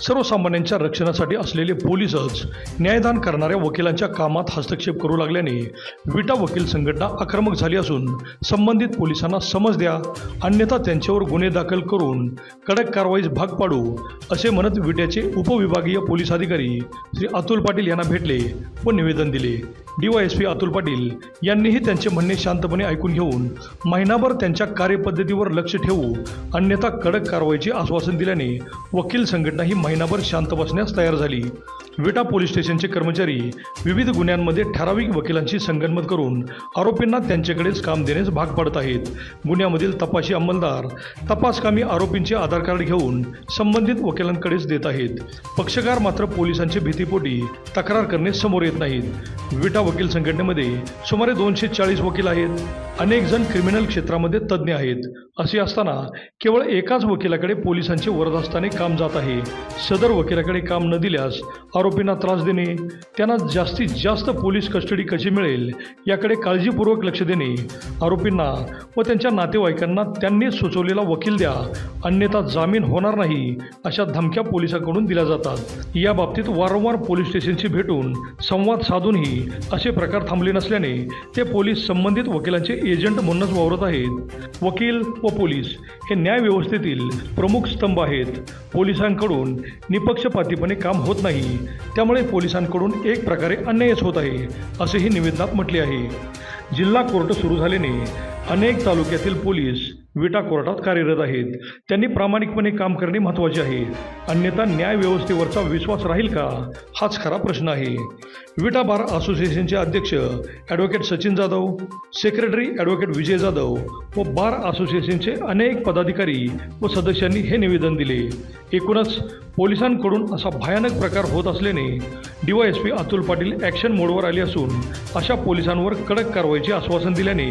सर्वसामान्यांच्या रक्षणासाठी असलेले पोलीसच न्यायदान करणाऱ्या वकिलांच्या कामात हस्तक्षेप करू लागल्याने विटा वकील संघटना आक्रमक झाली असून संबंधित पोलिसांना समज द्या अन्यथा त्यांच्यावर गुन्हे दाखल करून कडक कारवाईस भाग पाडू असे म्हणत विट्याचे उपविभागीय पोलीस अधिकारी श्री अतुल पाटील यांना भेटले व निवेदन दिले. डीवायएसपी अतुल पाटील यांनीही त्यांचे म्हणणे शांतपणे ऐकून घेऊन महिनाभर त्यांच्या कार्यपद्धतीवर लक्ष ठेवू अन्यथा कडक कारवाईचे आश्वासन दिल्याने वकील संघटना ही महिनाभर शांत बसण्यास तयार झाली. विटा पोलीस स्टेशनचे कर्मचारी विविध गुन्ह्यांमध्ये ठराविक वकिलांशी संगनमत करून आरोपींना त्यांच्याकडेच काम देण्यास भाग पाडत आहेत. गुन्ह्यामधील तपाशी अंमलदार तपासकामी आरोपींचे आधार कार्ड घेऊन संबंधित वकिलांकडेच देत आहेत. पक्षकार मात्र पोलिसांची भीतीपोटी तक्रार करणे समोर येत नाहीत. विटा वकील संघटनेमध्ये सुमारे दोनशे चाळीस वकील आहेत. अनेक जण क्रिमिनल क्षेत्रामध्ये तज्ज्ञ आहेत. असे असताना केवळ एकाच वकिलाकडे पोलिसांचे वरदास्ताने काम जात आहे. सदर वकिलाकडे काम न दिल्यास आरोपींना त्रास देणे त्यांना जास्तीत जास्त पोलीस कस्टडी कशी मिळेल याकडे काळजीपूर्वक लक्ष देणे आरोपींना व त्यांच्या नातेवाईकांना त्यांनी सुचवलेला वकील द्या अन्यथा जामीन होणार नाही अशा धमक्या पोलिसांकडून दिल्या जातात. या बाबतीत वारंवार पोलीस स्टेशनशी भेटून संवाद साधूनही असे प्रकार थांबले नसल्याने ते पोलीस संबंधित वकिलांचे एजंट म्हणूनच वावरत आहेत. वकील व पोलीस हे न्यायव्यवस्थेतील प्रमुख स्तंभ आहेत. पोलिसांकडून निपक्षपातीपणे काम होत नाही. त्यामुळे पोलिसांकडून एक प्रकारे अन्यायच होत आहे असेही निवेदनात म्हटले आहे. जिल्हा कोर्ट सुरू झाल्याने अनेक तालुक्यातील पोलीस विटा कोर्टात कार्यरत आहेत. त्यांनी प्रामाणिकपणे काम करणे महत्त्वाचे आहे. अन्यथा न्यायव्यवस्थेवरचा विश्वास राहील का? हाच खरा प्रश्न आहे. विटा बार असोसिएशनचे अध्यक्ष advocate Sachin Jadhav secretary advocate Vijay Jadhav व बार असोसिएशनचे अनेक पदाधिकारी व सदस्यांनी हे निवेदन दिले. एकूणच पोलिसांकडून असा भयानक प्रकार होत असल्याने डीवायएसपी अतुल पाटील ॲक्शन मोडवर आले असून अशा पोलिसांवर कडक कारवाईचे आश्वासन दिल्याने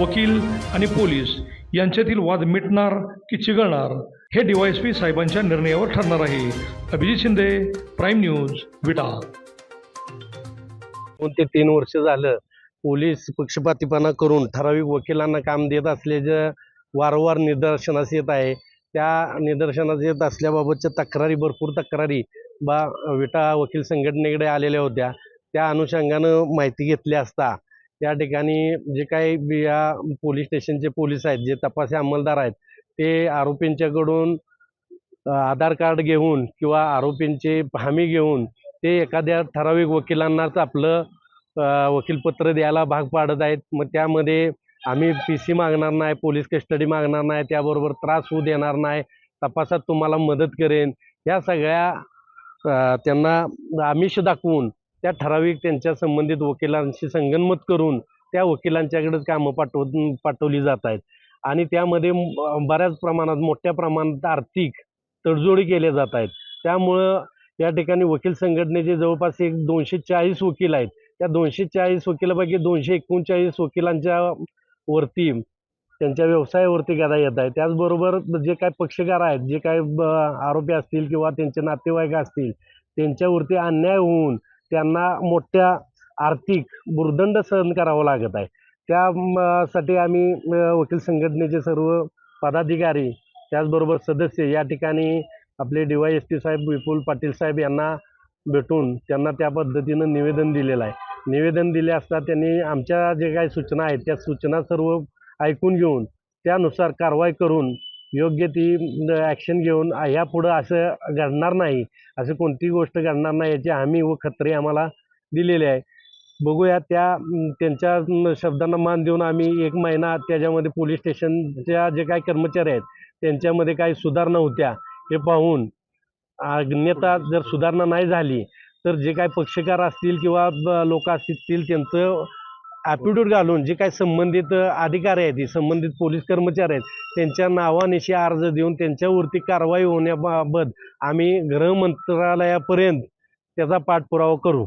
वकील आणि पोलीस यांच्यातील वाद मिटणार की चिघळणार हे डीवायएसपी साहेबांच्या निर्णयावर ठरणार आहे. Abhijit Shinde prime news Vita. दोन ते तीन वर्ष झालं पोलीस पक्षपातीपणा करून ठराविक वकिलांना काम देत असल्याचं वारंवार निदर्शनास येत आहे. त्या निदर्शनास येत असल्याबाबतच्या तक्रारी भरपूर तक्रारी बा विटा वकील संघटनेकडे आलेल्या होत्या. त्या अनुषंगानं माहिती घेतली असता त्या ठिकाणी जे काही या पोलीस स्टेशनचे पोलीस आहेत जे तपासी अंमलदार आहेत ते आरोपींच्याकडून आधार कार्ड घेऊन किंवा आरोपींची हमी घेऊन ते एखाद्या ठराविक वकिलांनाच आपलं वकीलपत्र द्यायला भाग पाडत आहेत. मग त्यामध्ये आम्ही पी सी मागणार नाही पोलीस कस्टडी मागणार नाही त्याबरोबर त्रास होऊ देणार नाही तपासात तुम्हाला मदत करेन. या सगळ्या त्यांना आमिष दाखवून त्या ठराविक त्यांच्या संबंधित वकिलांशी संगनमत करून त्या वकिलांच्याकडेच कामं पाठव पाठवली जात आहेत. आणि त्यामध्ये बऱ्याच प्रमाणात मोठ्या प्रमाणात आर्थिक तडजोडी केल्या जात आहेत. त्यामुळं या ठिकाणी वकील संघटनेचे जवळपास एक दोनशे चाळीस वकील आहेत. त्या दोनशे चाळीस वकिलापैकी दोनशे एकोणचाळीस वकिलांच्या वरती त्यांच्या व्यवसायावरती गदा येत आहे त्याचबरोबर जे काय पक्षकार आहेत जे काय ब- आरोपी असतील किंवा त्यांचे नातेवाईक असतील त्यांच्यावरती अन्याय होऊन त्यांना मोठ्या आर्थिक बुर्दंड सहन करावा लागत आहे. त्या साठी आम्ही वकील संघटनेचे सर्व पदाधिकारी त्याचबरोबर सदस्य या ठिकाणी आपले डी वाय एस पी साहेब विपुल पाटील साहेब यांना भेटून त्यांना त्या पद्धतीनं निवेदन दिलेलं आहे. निवेदन दिले असता त्यांनी आमच्या जे काही सूचना आहेत त्या सूचना सर्व ऐकून घेऊन त्यानुसार कारवाई करून योग्य ती ॲक्शन घेऊन ह्यापुढं असं घडणार नाही असं कोणतीही गोष्ट घडणार नाही याची हमी व खत्री आम्हाला दिलेली आहे. बघूया त्या त्यांच्या शब्दांना मान देऊन आम्ही एक महिना त्याच्यामध्ये पोलीस स्टेशनच्या जे काही कर्मचारी आहेत त्यांच्यामध्ये काही सुधारणा होत्या हे पाहून अन्यथा जर सुधारणा नाही झाली तर जे काय पक्षकार असतील किंवा लोक असतील त्यांचं ॲफिडेविट घालून जे काही संबंधित अधिकारी आहेत संबंधित पोलीस कर्मचारी आहेत त्यांच्या नावानिशी अर्ज देऊन त्यांच्यावरती कारवाई होण्याबाबत आम्ही गृहमंत्रालयापर्यंत त्याचा पाठपुरावा करू.